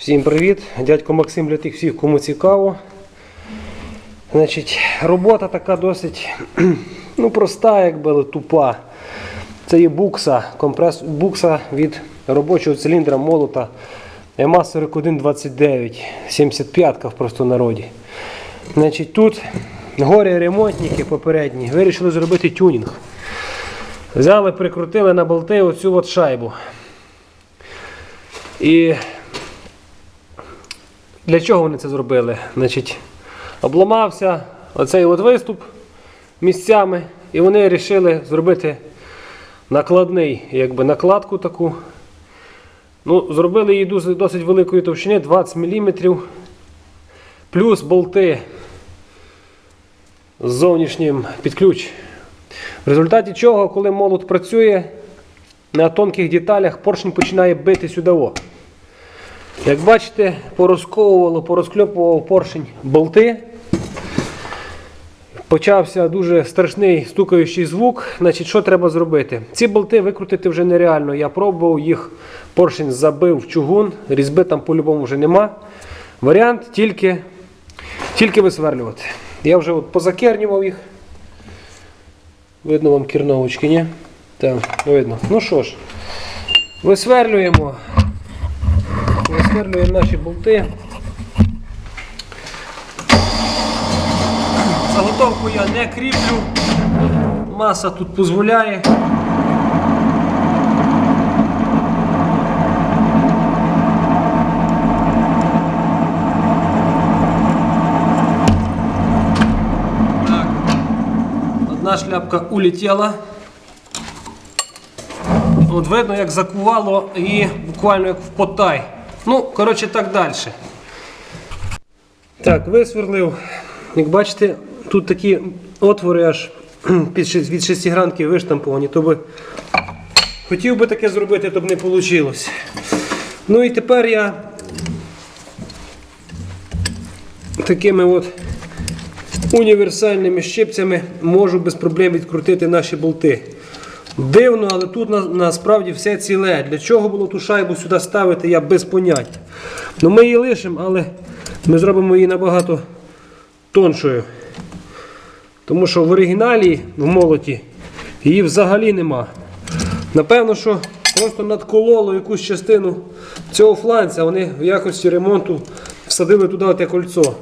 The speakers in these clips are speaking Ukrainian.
Всім привіт! Дядько Максим для тих всіх, кому цікаво. Значить, робота така досить ну, проста, якби, але тупа. Це є букса, компрес... букса від робочого циліндра молота ЕМА 4129, 75 в простонароді. Значить, тут горі ремонтники попередні вирішили зробити тюнінг. Взяли, прикрутили на болти оцю от шайбу. І для чого вони це зробили? Значить, обламався оцей от виступ місцями, і вони вирішили зробити накладний, якби накладку таку. Ну, зробили її досить, великої товщини, 20 мм. Плюс болти з зовнішнім під ключ. В результаті чого, коли молот працює, на тонких деталях поршень починає бити сюди. о. Як бачите, порозковувало, порозкльопував поршень болти. Почався дуже страшний стукаючий звук. Значить, що треба зробити? Ці болти викрутити вже нереально. Я пробував їх, поршень забив в чугун, різьби там по-любому вже нема. Варіант тільки, тільки висверлювати. Я вже от позакернював їх. Видно вам керновочки, ні? Так, видно. Ну що ж, висверлюємо. Висверлюємо наші болти. Заготовку я не кріплю. Маса тут дозволяє. Одна шляпка улетіла. От видно, як закувало і буквально як в потай. Ну, коротше, так далі. Так, висверлив. Як бачите, тут такі отвори аж від шестигранки виштамповані, то би хотів би таке зробити, то б не вийшло. Ну і тепер я такими от універсальними щипцями можу без проблем відкрутити наші болти. Дивно, але тут на- насправді все ціле. Для чого було ту шайбу сюди ставити, я без поняття. Ну ми її лишимо, але ми зробимо її набагато тоншою. Тому що в оригіналі, в молоті, її взагалі нема. Напевно, що просто надкололо якусь частину цього фланця, вони в якості ремонту всадили туди те кольцо.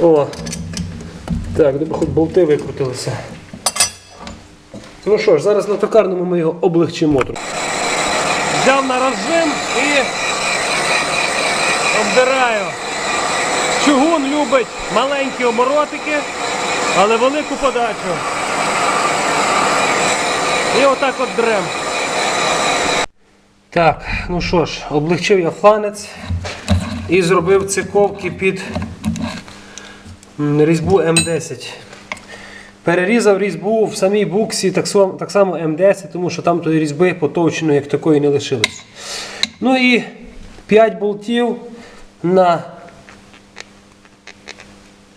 О. Так, хоч болти викрутилися. Ну що ж, зараз на токарному ми його облегчимо. Взяв на розжим і обдираю. Чугун любить маленькі оборотики, але велику подачу. І отак от дрем. Так, ну що ж, облегчив я фланець і зробив циковки під різьбу М10. Перерізав різьбу в самій буксі, так, само- так само М10, тому що там тої різьби потовченої як такої не лишилось. Ну і 5 болтів на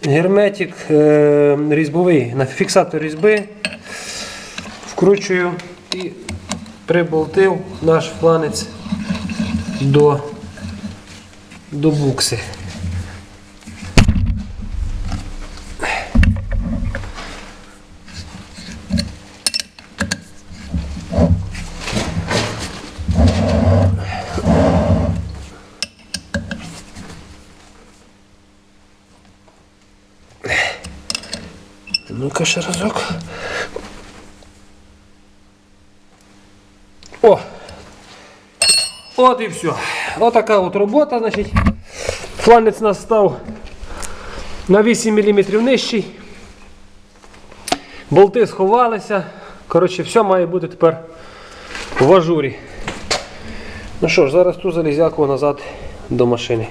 герметик е, різьбовий, на фіксатор різьби. Вкручую і приболтив наш фланець до, до букси. Ну-ка ще разок. О! От і все. Отака от робота, значить. Фланець нас став на 8 мм нижчий. Болти сховалися. Коротше, все має бути тепер в ажурі. Ну що ж, зараз ту залізяку назад до машини.